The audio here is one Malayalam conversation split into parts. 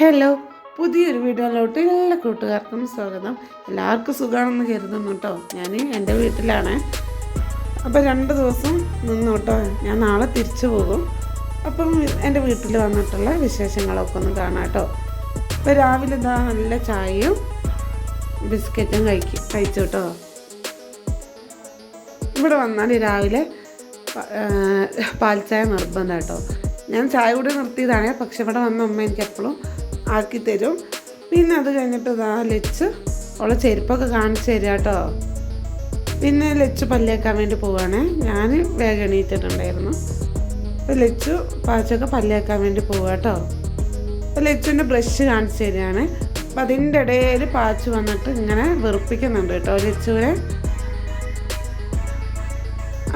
ഹലോ പുതിയൊരു വീഡിയോയിലോട്ട് എല്ലാ കൂട്ടുകാർക്കും സ്വാഗതം. എല്ലാവർക്കും സുഖമാണെന്ന് കരുതുന്നു കേട്ടോ ഞാൻ എന്റെ വീട്ടിലാണ്. അപ്പോൾ രണ്ട് ദിവസം നിന്നു കേട്ടോ ഞാൻ നാളെ തിരിച്ചു പോകും. അപ്പം എന്റെ വീട്ടിൽ വന്നിട്ടുള്ള വിശേഷങ്ങളൊക്കെ ഒന്ന് കാണാം കേട്ടോ അപ്പോൾ രാവിലെ ഇതാ നല്ല ചായയും ബിസ്ക്കറ്റും കഴിക്കും കഴിച്ചു കേട്ടോ ഇവിടെ വന്നാൽ രാവിലെ പാൽ ചായ നിർബന്ധം കേട്ടോ ഞാൻ ചായ കൂടി നിർത്തിയതാണ് പക്ഷെ ഇവിടെ വന്ന അമ്മ എനിക്ക് എപ്പോഴും ആക്കി തരും. പിന്നെ അത് കഴിഞ്ഞിട്ട് ഇതാ ലച്ച് അവളെ ചെരുപ്പൊക്കെ കാണിച്ചു തരിക കേട്ടോ പിന്നെ ലെച്ച് പല്ലേക്കാൻ വേണ്ടി പോവുകയാണേ ഞാൻ വേഗം എണീറ്റിട്ടുണ്ടായിരുന്നു. അപ്പോൾ ലച്ചു പാച്ചൊക്കെ പല്ലേക്കാൻ വേണ്ടി പോവുക കേട്ടോ അപ്പോൾ ലച്ചുവിന്റെ ബ്രഷ് കാണിച്ചു തരികയാണ് അപ്പം അതിന്റെ ഇടയിൽ പാച്ച് വന്നിട്ട് ഇങ്ങനെ വെറുപ്പിക്കുന്നുണ്ട് കേട്ടോ ലച്ചുവിനെ.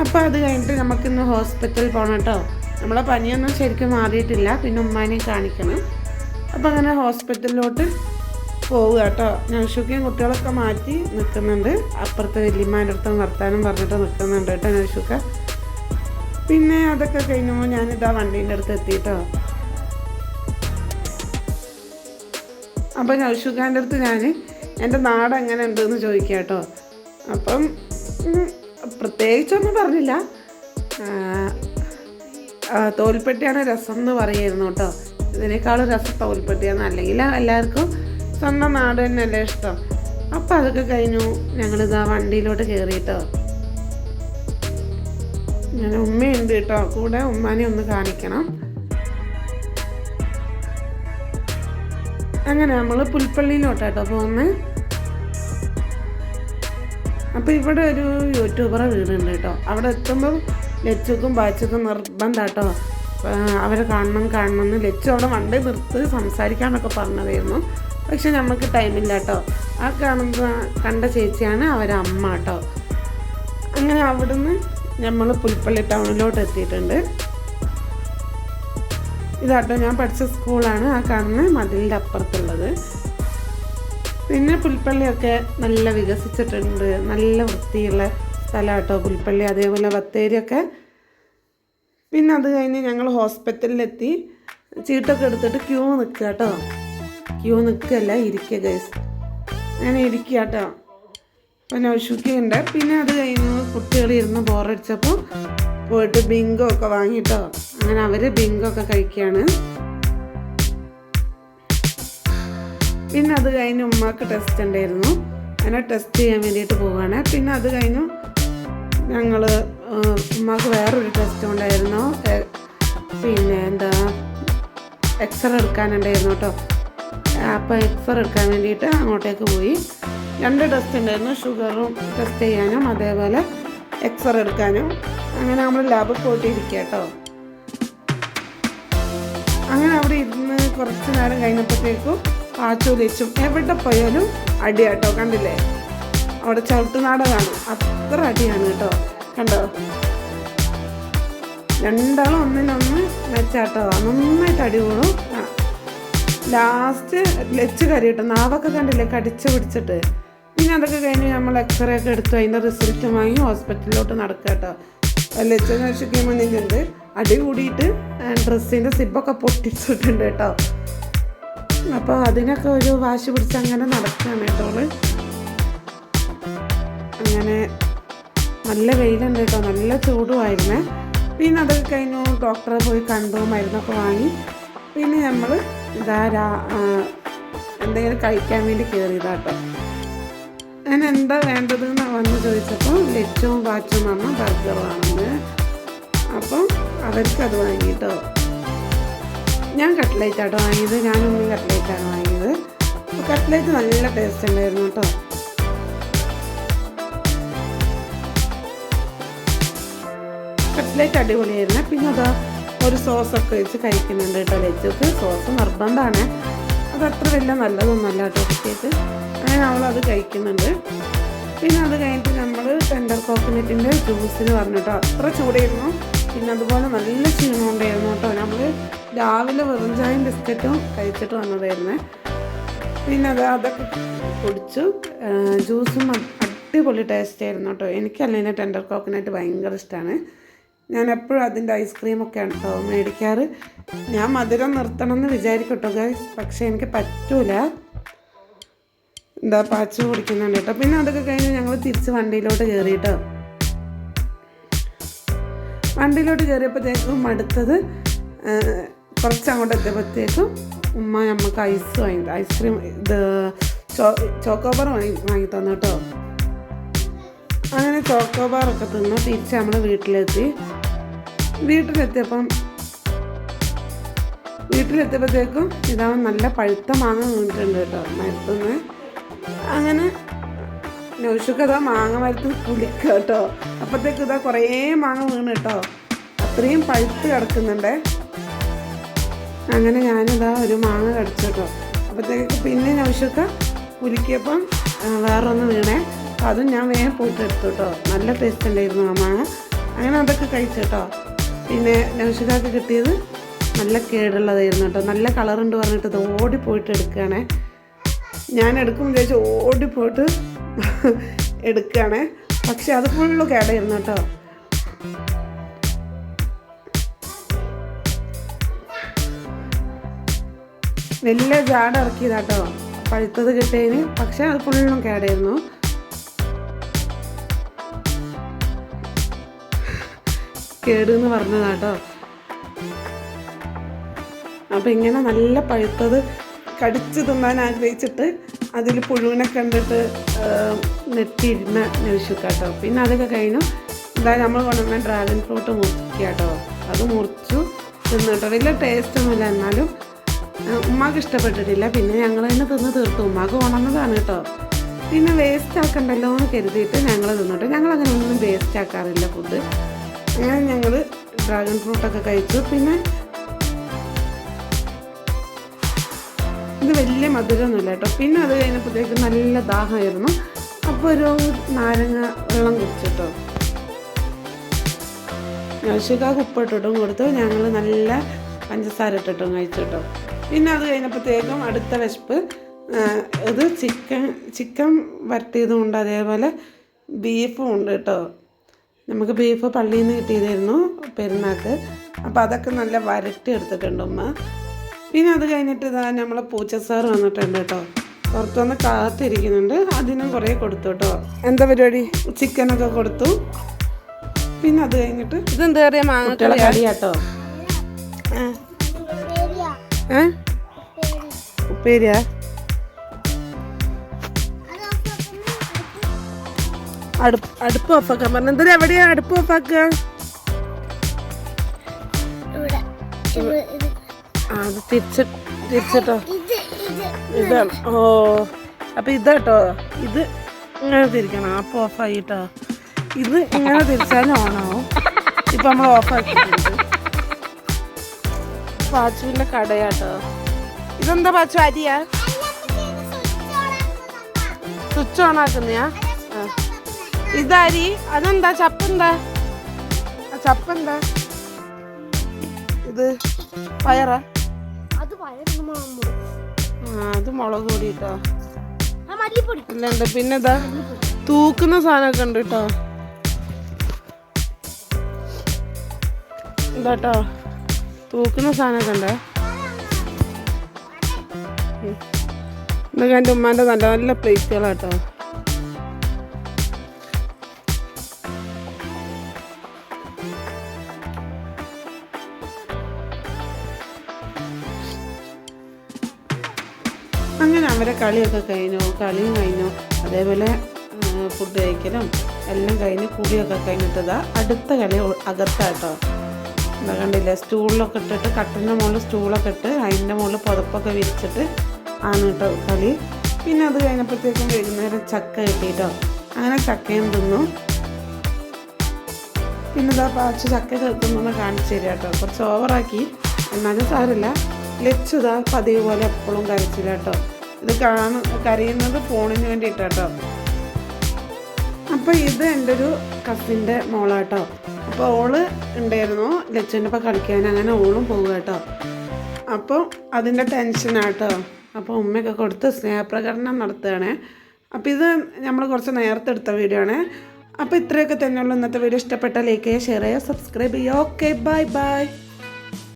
അപ്പോൾ അത് കഴിഞ്ഞിട്ട് നമുക്കിന്ന് ഹോസ്പിറ്റലിൽ പോകണം കേട്ടോ നമ്മളെ പനിയൊന്നും ശരിക്കും മാറിയിട്ടില്ല. പിന്നെ ഉമ്മാനെയും കാണിക്കണം. അപ്പോൾ അങ്ങനെ ഹോസ്പിറ്റലിലോട്ട് പോവുക കേട്ടോ. നൗഷുക്കയും കുട്ടികളൊക്കെ മാറ്റി നിൽക്കുന്നുണ്ട്. അപ്പുറത്തെ വല്യമ്മാന്റെ അടുത്ത് വർത്താനം പറഞ്ഞിട്ട് നിൽക്കുന്നുണ്ട് കേട്ടോ നൗഷുക്ക പിന്നെ അതൊക്കെ കഴിഞ്ഞപ്പോൾ ഞാനിതാ വണ്ടീന്റെ അടുത്ത് എത്തിയിട്ടോ അപ്പം നൗഷുഖാന്റെ അടുത്ത് ഞാൻ എന്റെ നാട് എങ്ങനെ ഉണ്ടെന്ന് ചോദിക്കാം കേട്ടോ. അപ്പം പ്രത്യേകിച്ചൊന്നും പറഞ്ഞില്ല. തോൽപ്പെട്ടിയാണ് രസം എന്ന് പറയായിരുന്നു കേട്ടോ. ഇതിനേക്കാളും രസം തോൽപ്പെട്ടിയാണ് അല്ലെങ്കിൽ എല്ലാവർക്കും സ്വന്തം നാട് തന്നെയല്ലേ ഇഷ്ടം. അപ്പം അതൊക്കെ കഴിഞ്ഞു. ഞങ്ങളിതാ വണ്ടിയിലോട്ട് കയറിയിട്ടോ ഞാൻ ഉമ്മയുണ്ട് കേട്ടോ. കൂടെ ഉമ്മാനെ ഒന്ന് കാണിക്കണം. അങ്ങനെ നമ്മൾ പുൽപ്പള്ളിയിലോട്ടാട്ടോ പോകുന്നത് അപ്പോൾ ഇവിടെ ഒരു യൂട്യൂബറെ വീടുണ്ട് കേട്ടോ. അവിടെ എത്തുമ്പോൾ ലച്ചുക്കും ബാച്ചുക്കും നിർബന്ധം അവരെ കാണണം കാണണം എന്ന് ലച്ചു അവിടെ വണ്ടി നിർത്ത് സംസാരിക്കാനൊക്കെ പറഞ്ഞതായിരുന്നു. പക്ഷെ നമുക്ക് ടൈമില്ല കേട്ടോ ആ കാണുന്ന കണ്ട ചേച്ചിയാണ് അവരെ അമ്മ കേട്ടോ അങ്ങനെ അവിടുന്ന് നമ്മൾ പുൽപ്പള്ളി ടൗണിലോട്ട് എത്തിയിട്ടുണ്ട്. ഇതാട്ടോ ഞാൻ പഠിച്ച സ്കൂളാണ് ആ കാണുന്ന മതിലിന്റെ അപ്പുറത്തുള്ളത്. പിന്നെ പുൽപ്പള്ളിയൊക്കെ നല്ല വികസിച്ചിട്ടുണ്ട്. നല്ല വൃത്തിയുള്ള സ്ഥലമാട്ടോ പുൽപ്പള്ളി. അതേപോലെ ബത്തേരിയൊക്കെ പിന്നെ അത് കഴിഞ്ഞ് ഞങ്ങൾ ഹോസ്പിറ്റലിലെത്തി. ചീട്ടൊക്കെ എടുത്തിട്ട് ക്യൂ നിൽക്കുക കേട്ടോ ക്യൂ നിൽക്കുകയല്ല ഇരിക്കുക ഗൈസ് ഞാൻ ഇരിക്കുക കേട്ടോ പിന്നെ ഉഷുക്കുണ്ട് പിന്നെ അത് കഴിഞ്ഞ് കുട്ടികൾ ഇരുന്ന് ബോറടിച്ചപ്പോൾ പോയിട്ട് ബിങ്കോ ഒക്കെ വാങ്ങിട്ടോ അങ്ങനെ അവർ ബിങ്കോ ഒക്കെ കഴിക്കുകയാണ് പിന്നെ അത് കഴിഞ്ഞ് ഉമ്മാക്ക് ടെസ്റ്റ് ഉണ്ടായിരുന്നു. അങ്ങനെ ടെസ്റ്റ് ചെയ്യാൻ വേണ്ടിയിട്ട് പോവുകയാണ് പിന്നെ അത് കഴിഞ്ഞു ഞങ്ങൾ ഉമ്മാക്ക് വേറൊരു ടെസ്റ്റ് ഉണ്ടായിരുന്നു. പിന്നെ എന്താ എക്സ്റേ എടുക്കാനുണ്ടായിരുന്നു കേട്ടോ അപ്പോൾ എക്സ്റേ എടുക്കാൻ വേണ്ടിയിട്ട് അങ്ങോട്ടേക്ക് പോയി. രണ്ട് ടെസ്റ്റ് ഉണ്ടായിരുന്നു ഷുഗറും ടെസ്റ്റ് ചെയ്യാനും അതേപോലെ എക്സ്റേ എടുക്കാനും. അങ്ങനെ നമ്മൾ ലാബ് പോയിട്ടിരിക്കുക കേട്ടോ അങ്ങനെ അവിടെ ഇരുന്ന് കുറച്ച് നേരം കഴിഞ്ഞപ്പോഴത്തേക്കും പാച്ചോലിച്ചും എവിടെ പോയാലും അടിയാട്ടോ കണ്ടില്ലേ? അവിടെ ചവിട്ടുനാടകമാണ് അത്ര അടിയാണ് കേട്ടോ കണ്ടോ? രണ്ടാളും ഒന്നിനൊന്ന് മെച്ചാട്ടോ. നന്നായിട്ട് അടികൂടും ലാസ്റ്റ് ലെച്ച് കറിയിട്ട് നാവൊക്കെ കണ്ടില്ലേ? കടിച്ച് പിടിച്ചിട്ട്. പിന്നെ അതൊക്കെ കഴിഞ്ഞ് നമ്മൾ എക്സ്റേ ഒക്കെ എടുത്തു. അതിന്റെ റിസൾട്ട് വാങ്ങി ഹോസ്പിറ്റലിലോട്ട് നടക്കുക കേട്ടോ ലെച്ച് നശിക്കാൻ നിന്നുണ്ട് അടി കൂടിയിട്ട് ഡ്രസ്സിന്റെ സിബൊക്കെ പൊട്ടിച്ചിട്ടുണ്ട് കേട്ടോ. അപ്പോൾ അതിനൊക്കെ ഒരു വാശി പിടിച്ച് അങ്ങനെ നടക്കുകയാണ് കേട്ടോ അങ്ങനെ നല്ല വെയിലുണ്ട് കേട്ടോ. നല്ല ചൂടുമായിരുന്നേ. പിന്നെ അതൊക്കെ കഴിഞ്ഞു ഡോക്ടറെ പോയി കണ്ടു മരുന്നൊക്കെ വാങ്ങി. പിന്നെ നമ്മൾ ഇതാ രാ എന്തെങ്കിലും കഴിക്കാൻ വേണ്ടി കയറിയതാട്ടോ ഞാൻ എന്താ വേണ്ടത് എന്ന് വന്ന് ചോദിച്ചപ്പോൾ ലച്ചും വാച്ചും അമ്മ ബർഗർ അപ്പം അവർക്കത് വാങ്ങിയിട്ടോ ഞാൻ കട്ട്ലേറ്റ് ആട്ടോ വാങ്ങിയത്. ഞാനൊന്നും കട്ട്ലേറ്റാണ് വാങ്ങിയത്. കട്ട്ലേറ്റ് നല്ല ടേസ്റ്റ് ഉണ്ടായിരുന്നു കേട്ടോ. കട്ട്ലേറ്റ് അടിപൊളിയായിരുന്നു. പിന്നെ അതാ ഒരു സോസൊക്കെ വെച്ച് കഴിക്കുന്നുണ്ട് കേട്ടോ ലച്ചുക്ക് സോസ് നിർബന്ധമാണ്. അത് അത്ര വലിയ നല്ലതൊന്നുമല്ല കേട്ടോ കുട്ടിക്ക് അങ്ങനെ നമ്മളത് കഴിക്കുന്നുണ്ട്. പിന്നെ അത് കഴിഞ്ഞിട്ട് നമ്മൾ ടെൻഡർ കോക്കനറ്റിന്റെ ജ്യൂസിന് പറഞ്ഞു കേട്ടോ. അത്ര ചൂടായിരുന്നു. പിന്നെ അതുപോലെ നല്ല ക്ഷീണം ഉണ്ടായിരുന്നു കേട്ടോ. നമ്മൾ രാവിലെ വെറും ചായയും ബിസ്ക്കറ്റും കഴിച്ചിട്ട് വന്നതായിരുന്നേ. പിന്നെ അത് അതൊക്കെ കുടിച്ചു. ജ്യൂസും അടിപൊളി ടേസ്റ്റ് ആയിരുന്നു കേട്ടോ. എനിക്കല്ലെങ്കിൽ ടെൻഡർ കോക്കനറ്റ് ഭയങ്കര ഇഷ്ടമാണ്. ഞാൻ എപ്പോഴും അതിന്റെ ഐസ്ക്രീമൊക്കെയാണ് കേട്ടോ മേടിക്കാറ്. ഞാൻ മധുരം നിർത്തണം എന്ന് വിചാരിക്കട്ടോ ഗൈസ് പക്ഷേ എനിക്ക് പറ്റൂല. എന്താ പാച്ച് കുടിക്കുന്നുണ്ട് കേട്ടോ. പിന്നെ അതൊക്കെ കഴിഞ്ഞ് ഞങ്ങൾ തിരിച്ച് വണ്ടിയിലോട്ട് കയറിയിട്ടോ വണ്ടിയിലോട്ട് കയറിയപ്പോഴത്തേക്കും അടുത്തത് കുറച്ച് അങ്ങോട്ട് എത്തിയപ്പോഴത്തേക്കും ഉമ്മ നമുക്ക് ഐസ് വാങ്ങി ഐസ്ക്രീം ഇത് ചോ ചോക്കോബാർ വാങ്ങി വാങ്ങി തന്നു കേട്ടോ. അങ്ങനെ ചോക്കോബാറൊക്കെ തിന്നു. തിരിച്ച് നമ്മൾ വീട്ടിലെത്തി. വീട്ടിലെത്തിയപ്പം വീട്ടിലെത്തിയപ്പോഴത്തേക്കും ഇതാ നല്ല പഴുത്ത മാങ്ങ വീണിട്ടുണ്ട് കേട്ടോ മരത്തുനിന്ന്. അങ്ങനെ നൗഷുക്ക് അതാ മാങ്ങ മരത്തിൽ കുളിക്കുക കേട്ടോ. അപ്പോഴത്തേക്ക് ഇതാ കുറേ മാങ്ങ വീണ് കേട്ടോ. അത്രയും പഴുത്ത് കിടക്കുന്നുണ്ടേ. അങ്ങനെ ഞാനിതാ ഒരു മാങ്ങ കടിച്ചു കേട്ടോ. അപ്പോഴത്തേക്ക് പിന്നെ നൗഷുക്ക കുലിക്കിയപ്പം വേറൊന്ന് വീണേ. അപ്പം അതും ഞാൻ വേഗം പോയിട്ട് എടുത്തു കേട്ടോ. നല്ല ടേസ്റ്റ് ഉണ്ടായിരുന്നു ആ മാങ്ങ. അങ്ങനെ അതൊക്കെ കഴിച്ചു കേട്ടോ. പിന്നെ നൗഷിതാക്ക് കിട്ടിയത് നല്ല കേടുള്ളതായിരുന്നു കേട്ടോ. നല്ല കളറുണ്ട് പറഞ്ഞിട്ട് ഇത് ഓടിപ്പോയിട്ട് എടുക്കുകയാണേ. ഞാൻ എടുക്കും വിചാരിച്ച് ഓടിപ്പോയിട്ട് എടുക്കുകയാണേ. പക്ഷെ അത് ഫുള്ള് കേടായിരുന്നു കേട്ടോ. വലിയ ജാഡ് ഇറക്കിയതാട്ടോ പഴുത്തത് കിട്ടിയതിന്. പക്ഷെ അത് ഫുള്ളും കേടായിരുന്നു. കേടെന്ന് പറഞ്ഞതാട്ടോ അപ്പം ഇങ്ങനെ നല്ല പഴുത്തത് കടിച്ചു തിന്നാൻ ആഗ്രഹിച്ചിട്ട് അതിൽ പുഴുവിനെ കണ്ടിട്ട് നെറ്റിയിരുന്ന നവിശുക്കാട്ടോ പിന്നെ അതൊക്കെ കഴിഞ്ഞു. എന്താ നമ്മൾ കൊണ്ടുവന്ന ഡ്രാഗൺ ഫ്രൂട്ട് മുറിക്കുക കേട്ടോ അത് മുറിച്ചു തിന്നിട്ടോ. വലിയ ടേസ്റ്റ് ഒന്നുമില്ല. എന്നാലും ഉമ്മാക്ക് ഇഷ്ടപ്പെട്ടിട്ടില്ല. പിന്നെ ഞങ്ങൾ തന്നെ തിന്ന് തീർത്തു. ഉമ്മാക്ക് ഉണർന്നതാണ് കേട്ടോ പിന്നെ വേസ്റ്റ് ആക്കണ്ടല്ലോ എന്ന് കരുതിയിട്ട് ഞങ്ങൾ തിന്നിട്ട് ഞങ്ങൾ അങ്ങനെ ഒന്നും വേസ്റ്റ് ആക്കാറില്ല ഫുഡ് അങ്ങനെ ഞങ്ങൾ ഡ്രാഗൺ ഫ്രൂട്ടൊക്കെ കഴിച്ചു. പിന്നെ ഇത് വലിയ മധുരമൊന്നുമില്ല കേട്ടോ. പിന്നെ അത് കഴിഞ്ഞപ്പോഴത്തേക്ക് നല്ല ദാഹമായിരുന്നു. അപ്പോൾ ഒരു നാരങ്ങ വെള്ളം കുടിച്ചിട്ടോ ആവശ്യക്കാർക്ക് ഉപ്പിട്ടിട്ടും കൊടുത്തു. ഞങ്ങൾ നല്ല പഞ്ചസാര ഇട്ടിട്ടും കഴിച്ചു കേട്ടോ. പിന്നെ അത് കഴിഞ്ഞപ്പോഴത്തേക്കും അടുത്ത വിശപ്പ് ഇത് ചിക്കൻ ചിക്കൻ വരട്ടിയതും ഉണ്ട്. അതേപോലെ ബീഫും ഉണ്ട് കേട്ടോ. നമുക്ക് ബീഫ് പള്ളിയിൽ നിന്ന് കിട്ടിയതായിരുന്നു പെരുന്നാക്ക്. അപ്പോൾ അതൊക്കെ നല്ല വരട്ടി എടുത്തിട്ടുണ്ട് ഉമ്മ. പിന്നെ അത് കഴിഞ്ഞിട്ട് ഇതാ നമ്മളെ പൂച്ചസാർ വന്നിട്ടുണ്ട് കേട്ടോ. പുറത്തു വന്ന് കാത്തിരിക്കുന്നുണ്ട്. അതിനും കുറേ കൊടുത്തു കേട്ടോ. എന്താ പരിപാടി? ചിക്കനൊക്കെ കൊടുത്തു. പിന്നെ അത് കഴിഞ്ഞിട്ട് ഇതെന്താ പറയാ? മാങ്ങ കളിയാട്ടോ ഏ? ഉപ്പേരിയാ? അടുപ്പ് അടുപ്പ് ഓഫാക്കാൻ പറഞ്ഞു. എന്തായാലും എവിടെയാ അടുപ്പ് ഓഫാക്കുക? അത് തിരിച്ച് തിരിച്ചിട്ടോ. ഇതാണ് ഓ അപ്പൊ ഇതാട്ടോ ഇത് ഇങ്ങനെ തിരിക്കണം. അപ്പൊ ഓഫായിട്ടോ. ഇത് ഇങ്ങനെ തിരിച്ചാലും ഓണാവും. ഇപ്പൊ നമ്മൾ ഓഫാക്കിയിട്ടുണ്ട്. പാച്ചുവിന്റെ കടയാട്ടോ. ഇതെന്താ പാച്ചു അരിയാ? സ്വിച്ച് ഓൺ ആക്കുന്നയാ. ഇതരി അതെന്താ ചപ്പെന്താ? ആ ചപ്പെന്താ? ഇത് പയറാ? അത് അത് മുളക് പൊടി കേട്ടോ അല്ലാണ്ട് പിന്നെ ഇതാ തൂക്കുന്ന സാധനമൊക്കെ ഉണ്ട് കേട്ടോ. എന്താട്ടോ തൂക്കുന്ന സാധനമൊക്കെ ഉണ്ട്. ഇതൊക്കെ എന്റെ ഉമ്മാന്റെ നല്ല നല്ല പ്ലേറ്റുകളാട്ടോ അങ്ങനെ അവരെ കളിയൊക്കെ കഴിഞ്ഞു കളിയും കഴിഞ്ഞു. അതേപോലെ ഫുഡ് കഴിക്കലും എല്ലാം കഴിഞ്ഞ് കുടിയൊക്കെ കഴിഞ്ഞിട്ടതാ അടുത്ത കളി അകത്താട്ടോ. എന്താ കണ്ടില്ലേ സ്റ്റൂളിലൊക്കെ ഇട്ടിട്ട് കട്ടിന്റെ മുകളിൽ സ്റ്റൂളൊക്കെ ഇട്ട് അതിന്റെ മുകളിൽ പുതപ്പൊക്കെ വിരിച്ചിട്ട് ആണ് കേട്ടോ കളി. പിന്നെ അത് കഴിഞ്ഞപ്പോഴത്തേക്കും വൈകുന്നേരം ചക്ക കിട്ടിയിട്ടോ അങ്ങനെ ചക്കയും തിന്നു. പിന്നെ പാച്ച് ചക്ക തിന്നു കാണിച്ചു തരാം കേട്ടോ കുറച്ച് ഓവറാക്കി എന്നാലും സാരമില്ല. ലച്ചുതാ പതിവ് പോലെ എപ്പോഴും കരച്ചില്ല കേട്ടോ. ഇത് കാണു കരയുന്നത് ഫോണിന് വേണ്ടിയിട്ടാട്ടോ അപ്പോൾ ഇത് എന്റെ ഒരു കസിന്റെ മോളാട്ടോ അപ്പോൾ ഓൾ ഉണ്ടായിരുന്നു ലച്ചുവിന്റെ ഒപ്പം കളിക്കാൻ. അങ്ങനെ ഓളും പോകുക കേട്ടോ. അപ്പോൾ അതിന്റെ ടെൻഷനാട്ടോ അപ്പോൾ ഉമ്മയൊക്കെ കൊടുത്ത് സ്നേഹപ്രകടനം നടത്തുകയാണ്. അപ്പോൾ ഇത് നമ്മൾ കുറച്ച് നേരത്തെ എടുത്ത വീഡിയോ ആണ്. അപ്പോൾ ഇത്രയൊക്കെ തന്നെയുള്ളൂ. ഇന്നത്തെ വീഡിയോ ഇഷ്ടപ്പെട്ട ലൈക്ക് ചെയ്യുക ഷെയർ ചെയ്യുക സബ്സ്ക്രൈബ് ചെയ്യുക. Okay bye bye